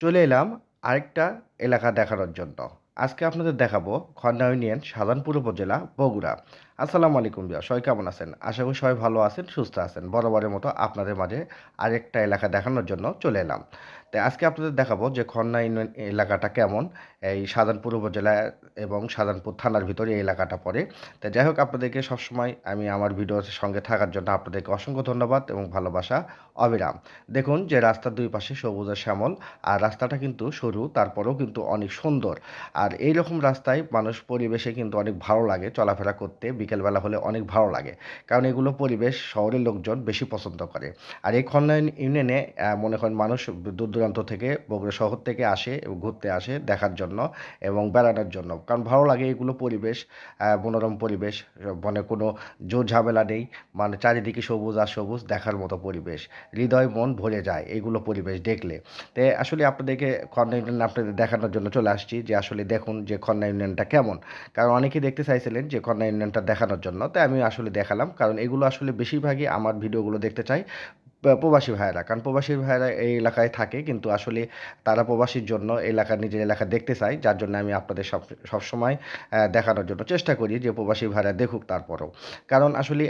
চলে এলাম আরেকটা এলাকা দেখানোর জন্য। আজকে আপনাদের দেখাবো খন্ডা ইউনিয়ন সাধারণপুর উপজেলা বগুড়া। আসসালামু আলাইকুম বিয়া সবাই কেমন আছেন? আশা করি সবাই ভালো আছেন, সুস্থ আছেন। বরাবরের মতো আপনাদের মাঝে আরেকটা এলাকা দেখানোর জন্য চলে এলাম। তাই আজকে আপনাদের দেখাবো যে খন্না এলাকাটা কেমন, এই সাধারণপুর উপজেলা এবং সাধারণপুর থানার ভিতরে এই এলাকাটা পড়ে। তাই যাই হোক, আপনাদেরকে সবসময় আমি আমার ভিডিওর সঙ্গে থাকার জন্য আপনাদেরকে অসংখ্য ধন্যবাদ এবং ভালোবাসা, অবিরাম। দেখুন যে রাস্তার দুই পাশে সবুজ আর শ্যামল, আর রাস্তাটা কিন্তু সরু, তারপরেও কিন্তু অনেক সুন্দর। আর এই রকম রাস্তায় মানুষ পরিবেশে কিন্তু অনেক ভালো লাগে চলাফেরা করতে বিকেলবেলা হলে অনেক ভালো লাগে। কারণ এগুলো পরিবেশ শহরের লোকজন বেশি পছন্দ করে। আর এই খন্নায়ন ইউনিয়নে মনে করেন মানুষ দূর দূরান্ত থেকে বগুড়া শহর থেকে আসে ঘুরতে আসে দেখার জন্য এবং বেড়ানোর জন্য। কারণ ভালো লাগে এগুলো পরিবেশ মনোরম পরিবেশ মানে কোনো জোর ঝামেলা নেই। মানে চারিদিকে সবুজ আর সবুজ দেখার মতো পরিবেশ। হৃদয় মন ভরে যায় এইগুলো পরিবেশ দেখলে। তো আসলে আপনাদেরকে খন্না ইউনিয়ন আপনাদের দেখানোর জন্য চলে আসছি যে আসলে দেখুন যে খন্না ইউনিয়নটা কেমন। কারণ অনেকেই দেখতে চাইছিলেন যে খন্না ইউনিয়নটা দেখানোর জন্য। তাই আমি আসলে দেখালাম। কারণ এগুলো আসলে বেশিরভাগই আমার ভিডিওগুলো দেখতে চাই। প্রবাসী ভাইয়েরা, কারণ প্রবাসী ভাইয়েরা এই এলাকায় থাকে, কিন্তু আসলে তারা প্রবাসীর জন্য এলাকা নিজের এলাকা দেখতে চায়, যার জন্য আমি আপনাদের সব সবসময় দেখানোর জন্য চেষ্টা করি যে প্রবাসী ভাইয়েরা দেখুক তারপরও। কারণ আসলে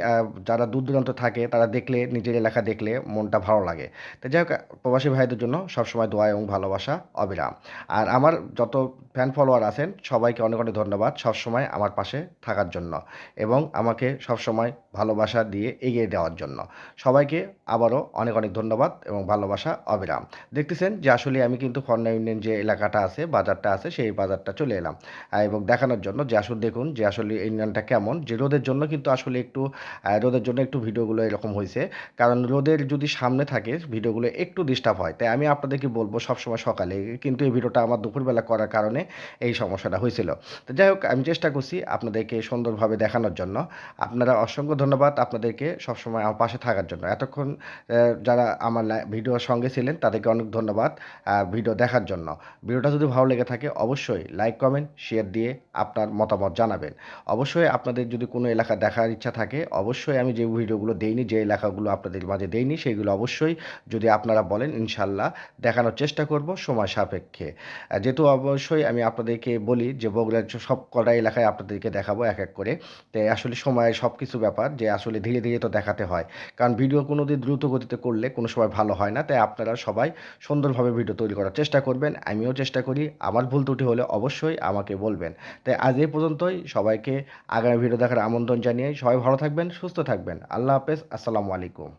যারা দূর দূরান্ত থাকে, তারা দেখলে, নিজের এলাকা দেখলে মনটা ভালো লাগে। তো যাই হোক, প্রবাসী ভাইদের জন্য সবসময় দোয়া এবং ভালোবাসা অবিরাম। আর আমার যত ফ্যান ফলোয়ার আছেন, সবাইকে অনেক অনেক ধন্যবাদ সবসময় আমার পাশে থাকার জন্য এবং আমাকে সবসময় ভালোবাসা দিয়ে এগিয়ে দেওয়ার জন্য। সবাইকে আবারও অনেক অনেক ধন্যবাদ এবং ভালোবাসা, অবিরাম। দেখতেছেন যে আসলে আমি কিন্তু খন্না ইউনিয়ন যে এলাকাটা আছে, বাজারটা আছে, সেই বাজারটা চলে এলাম। এবং দেখানোর জন্য যে আসলে দেখুন যে আসলে ইউনিয়নটা কেমন, যে রোদের জন্য কিন্তু আসলে একটু রোদের জন্য একটু ভিডিওগুলো এরকম হয়েছে কারণ রোদের যদি সামনে থাকে, ভিডিওগুলো একটু ডিস্টার্ব হয়। তাই আমি আপনাদেরকে বলব সবসময় সকালে, কিন্তু এই ভিডিওটা আমার দুপুরবেলা করার কারণে এই সমস্যাটা হয়েছিল তো যাই হোক, আমি চেষ্টা করছি আপনাদেরকে সুন্দরভাবে দেখানোর জন্য। আপনারা অসংখ্য ধন্যবাদ আপনাদেরকে সবসময় আমার পাশে থাকার জন্য। এতক্ষণ যারা আমার ভিডিওর সঙ্গে ছিলেন, তাদেরকে অনেক ধন্যবাদ ভিডিও দেখার জন্য। ভিডিওটা যদি ভালো লেগে থাকে, অবশ্যই লাইক, কমেন্ট, শেয়ার দিয়ে আপনার মতামত জানাবেন। অবশ্যই আপনাদের যদি কোনো এলাকা দেখার ইচ্ছা থাকে, অবশ্যই আমি যে ভিডিওগুলো দেইনি, যে এলাকাগুলো আপনাদের মাঝে দেইনি সেইগুলো অবশ্যই যদি আপনারা বলেন, ইনশাল্লাহ দেখানোর চেষ্টা করব সময় সাপেক্ষে। যেহেতু অবশ্যই আমি আপনাদেরকে বলি যে বগুড়ার সব কটা এলাকায় আপনাদেরকে দেখাবো এক এক করে। তাই আসলে সময় সব কিছু ব্যাপার, যে আসলে ধীরে ধীরে তো দেখাতে হয়। কারণ ভিডিও কোনো দিন দ্রুত গতিতে করলে কোনো সময় ভালো হয় না, তাই আপনারা সবাই সুন্দরভাবে ভিডিও তৈরি করার চেষ্টা করবেন। আমিও চেষ্টা করি, আমার ভুল ত্রুটি হলে অবশ্যই আমাকে বলবেন। তাই আজ এই পর্যন্তই, সবাইকে আগামী ভিডিও দেখার আমন্ত্রণ জানিয়ে সবাই ভালো থাকবেন, সুস্থ থাকবেন। আল্লাহ হাফেজ, আসসালামু আলাইকুম।